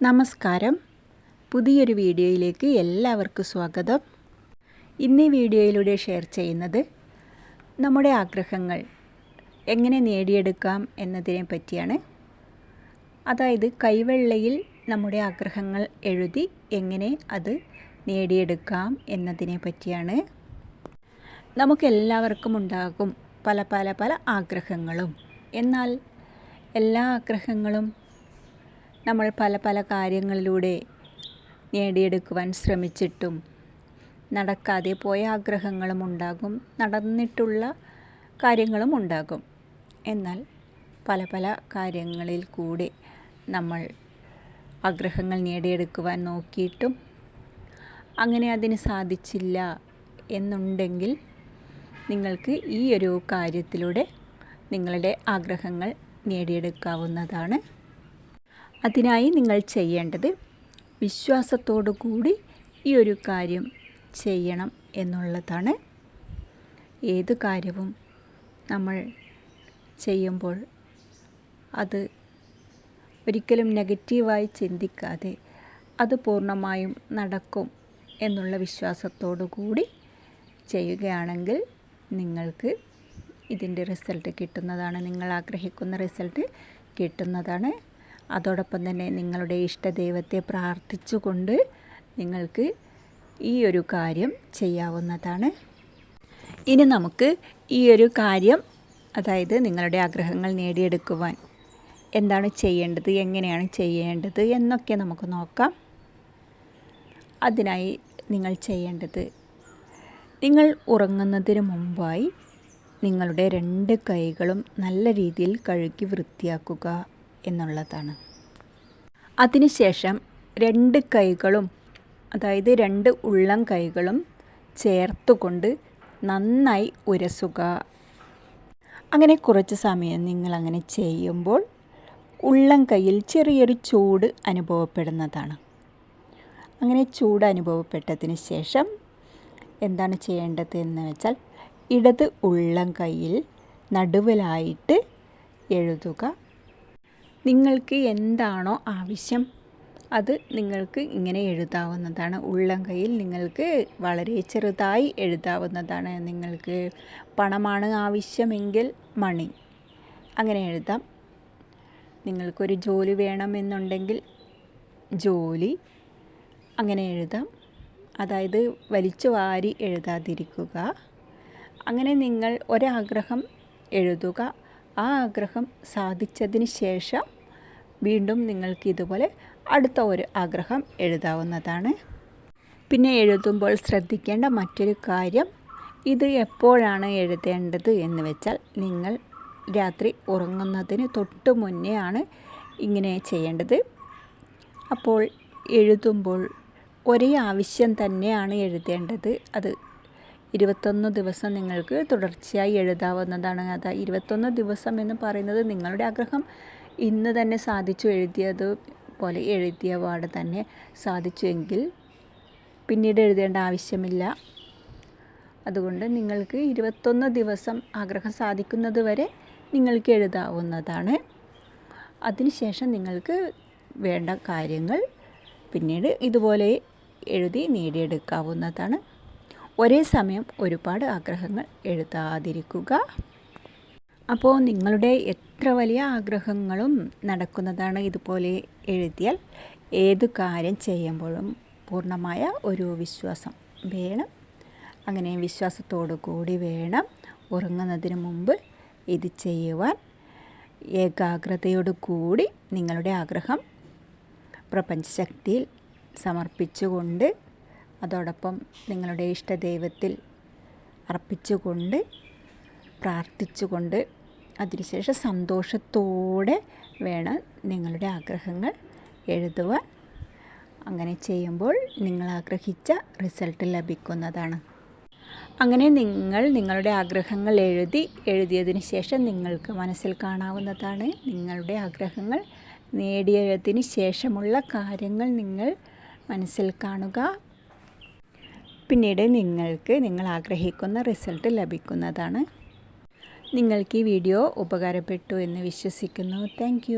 നമസ്കാരം. പുതിയൊരു വീഡിയോയിലേക്ക് എല്ലാവർക്കും സ്വാഗതം. ഇന്ന് ഈ വീഡിയോയിലൂടെ ഷെയർ ചെയ്യുന്നത് നമ്മുടെ ആഗ്രഹങ്ങൾ എങ്ങനെ നേടിയെടുക്കാം എന്നതിനെ പറ്റിയാണ്. അതായത് കൈവെള്ളയിൽ നമ്മുടെ ആഗ്രഹങ്ങൾ എഴുതി എങ്ങനെ അത് നേടിയെടുക്കാം എന്നതിനെ പറ്റിയാണ്. നമുക്കെല്ലാവർക്കും ഉണ്ടാകും പല പല പല ആഗ്രഹങ്ങളും. എന്നാൽ എല്ലാ ആഗ്രഹങ്ങളും നമ്മൾ പല പല കാര്യങ്ങളിലൂടെ നേടിയെടുക്കുവാൻ ശ്രമിച്ചിട്ടും നടക്കാതെ പോയ ആഗ്രഹങ്ങളും ഉണ്ടാകും നടന്നിട്ടുള്ള കാര്യങ്ങളും ഉണ്ടാകും. എന്നാൽ പല പല കാര്യങ്ങളിൽ കൂടി നമ്മൾ ആഗ്രഹങ്ങൾ നേടിയെടുക്കുവാൻ നോക്കിയിട്ടും അങ്ങനെ അതിന് സാധിച്ചില്ല എന്നുണ്ടെങ്കിൽ നിങ്ങൾക്ക് ഈ ഒരു കാര്യത്തിലൂടെ നിങ്ങളുടെ ആഗ്രഹങ്ങൾ നേടിയെടുക്കാവുന്നതാണ്. അതിനായി നിങ്ങൾ ചെയ്യേണ്ടത് വിശ്വാസത്തോടു കൂടി ഈ ഒരു കാര്യം ചെയ്യണം എന്നുള്ളതാണ്. ഏത് കാര്യവും നമ്മൾ ചെയ്യുമ്പോൾ അത് ഒരിക്കലും നെഗറ്റീവായി ചിന്തിക്കാതെ അത് പൂർണമായും നടക്കും എന്നുള്ള വിശ്വാസത്തോടു കൂടി ചെയ്യുകയാണെങ്കിൽ നിങ്ങൾക്ക് ഇതിന്റെ റിസൾട്ട് കിട്ടുന്നതാണ്. നിങ്ങൾ ആഗ്രഹിക്കുന്ന റിസൾട്ട് കിട്ടുന്നതാണ്. അതോടൊപ്പം തന്നെ നിങ്ങളുടെ ഇഷ്ടദൈവത്തെ പ്രാർത്ഥിച്ചുകൊണ്ട് നിങ്ങൾക്ക് ഈ ഒരു കാര്യം ചെയ്യാവുന്നതാണ്. ഇനി നമുക്ക് ഈ ഒരു കാര്യം അതായത് നിങ്ങളുടെ ആഗ്രഹങ്ങൾ നേടിയെടുക്കുവാൻ എന്താണ് ചെയ്യേണ്ടത് എങ്ങനെയാണ് ചെയ്യേണ്ടത് എന്നൊക്കെ നമുക്ക് നോക്കാം. അതിനായി നിങ്ങൾ ചെയ്യേണ്ടത് നിങ്ങൾ ഉറങ്ങുന്നതിന് മുമ്പായി നിങ്ങളുടെ രണ്ട് കൈകളും നല്ല രീതിയിൽ കഴുകി വൃത്തിയാക്കുക. എന്നുള്ളതാണ്. അതിനുശേഷം രണ്ട് കൈകളും അതായത് രണ്ട് ഉള്ളം കൈകളും ചേർത്തുകൊണ്ട് നന്നായി ഉരസുക. അങ്ങനെ കുറച്ച് സമയം നിങ്ങൾ അങ്ങനെ ചെയ്യുമ്പോൾ ഉള്ളം കൈയിൽ ചെറിയൊരു ചൂട് അനുഭവപ്പെടുന്നതാണ്. അങ്ങനെ ചൂട് അനുഭവപ്പെട്ടതിന് ശേഷം എന്താണ് ചെയ്യേണ്ടത് എന്ന് വെച്ചാൽ ഇടത് ഉള്ളം കൈയിൽ നടുവിലായിട്ട് എഴുതുക. നിങ്ങൾക്ക് എന്താണോ ആവശ്യം അത് നിങ്ങൾക്ക് ഇങ്ങനെ എഴുതാവുന്നതാണ്. ഉള്ളം കയ്യിൽ നിങ്ങൾക്ക് വളരെ ചെറുതായി എഴുതാവുന്നതാണ്. നിങ്ങൾക്ക് പണമാണ് ആവശ്യമെങ്കിൽ മണി. അങ്ങനെ എഴുതാം. നിങ്ങൾക്കൊരു ജോലി വേണമെന്നുണ്ടെങ്കിൽ ജോലി. അങ്ങനെ എഴുതാം. അതായത് വലിച്ചു വാരി എഴുതാതിരിക്കുക. അങ്ങനെ നിങ്ങൾ ഒരാഗ്രഹം എഴുതുക. ആ ആഗ്രഹം സാധിച്ചതിന് ശേഷം വീണ്ടും നിങ്ങൾക്ക് ഇതുപോലെ അടുത്ത ഒരു ആഗ്രഹം എഴുതാവുന്നതാണ്. പിന്നെ എഴുതുമ്പോൾ ശ്രദ്ധിക്കേണ്ട മറ്റൊരു കാര്യം ഇത് എപ്പോഴാണ് എഴുതേണ്ടത് എന്ന് വെച്ചാൽ നിങ്ങൾ രാത്രി ഉറങ്ങുന്നതിന് തൊട്ട് മുന്നേ ആണ് ഇങ്ങനെ ചെയ്യേണ്ടത്. അപ്പോൾ എഴുതുമ്പോൾ ഒരേ ആവശ്യം തന്നെയാണ് എഴുതേണ്ടത്. അത് ഇരുപത്തൊന്ന് ദിവസം നിങ്ങൾക്ക് തുടർച്ചയായി എഴുതാവുന്നതാണ്. അത് ഇരുപത്തൊന്ന് ദിവസം എന്ന് പറയുന്നത് നിങ്ങളുടെ ആഗ്രഹം ഇന്ന് തന്നെ സാധിച്ചു എഴുതിയത് പോലെ എഴുതിയ പാട് തന്നെ സാധിച്ചുവെങ്കിൽ പിന്നീട് എഴുതേണ്ട ആവശ്യമില്ല. അതുകൊണ്ട് നിങ്ങൾക്ക് ഇരുപത്തൊന്ന് ദിവസം ആഗ്രഹം സാധിക്കുന്നത് വരെ നിങ്ങൾക്ക് എഴുതാവുന്നതാണ്. അതിനുശേഷം നിങ്ങൾക്ക് വേണ്ട കാര്യങ്ങൾ പിന്നീട് ഇതുപോലെ എഴുതി നേടിയെടുക്കാവുന്നതാണ്. ഒരേ സമയം ഒരുപാട് ആഗ്രഹങ്ങൾ എഴുതാതിരിക്കുക. അപ്പോൾ നിങ്ങളുടെ എത്ര വലിയ ആഗ്രഹങ്ങളും നടക്കുന്നതാണ് ഇതുപോലെ എഴുതിയാൽ ഏത് കാര്യം ചെയ്യുമ്പോഴും പൂർണമായ ഒരു വിശ്വാസം വേണം. അങ്ങനെ വിശ്വാസത്തോടു കൂടി വേണം ഉറങ്ങുന്നതിന് മുമ്പ് ഇത് ചെയ്യുവാൻ. ഏകാഗ്രതയോടു കൂടി നിങ്ങളുടെ ആഗ്രഹം പ്രപഞ്ചശക്തിയിൽ സമർപ്പിച്ചുകൊണ്ട് അതോടൊപ്പം നിങ്ങളുടെ ഇഷ്ടദൈവത്തിൽ അർപ്പിച്ചുകൊണ്ട് പ്രാർത്ഥിച്ചുകൊണ്ട് അതിനുശേഷം സന്തോഷത്തോടെ വേണം നിങ്ങളുടെ ആഗ്രഹങ്ങൾ എഴുതുവാൻ. അങ്ങനെ ചെയ്യുമ്പോൾ നിങ്ങൾ ആഗ്രഹിച്ച റിസൾട്ട് ലഭിക്കുന്നതാണ്. അങ്ങനെ നിങ്ങൾ നിങ്ങളുടെ ആഗ്രഹങ്ങൾ എഴുതി എഴുതിയതിന് ശേഷം നിങ്ങൾക്ക് മനസ്സിൽ കാണാവുന്നതാണ് നിങ്ങളുടെ ആഗ്രഹങ്ങൾ നേടിയതിന് ശേഷമുള്ള കാര്യങ്ങൾ നിങ്ങൾ മനസ്സിൽ കാണുക. പിന്നീട് നിങ്ങൾക്ക് നിങ്ങൾ ആഗ്രഹിക്കുന്ന റിസൾട്ട് ലഭിക്കുന്നതാണ്. നിങ്ങൾക്ക് ഈ വീഡിയോ ഉപകാരപ്പെട്ടു എന്ന് വിശ്വസിക്കുന്നു. താങ്ക്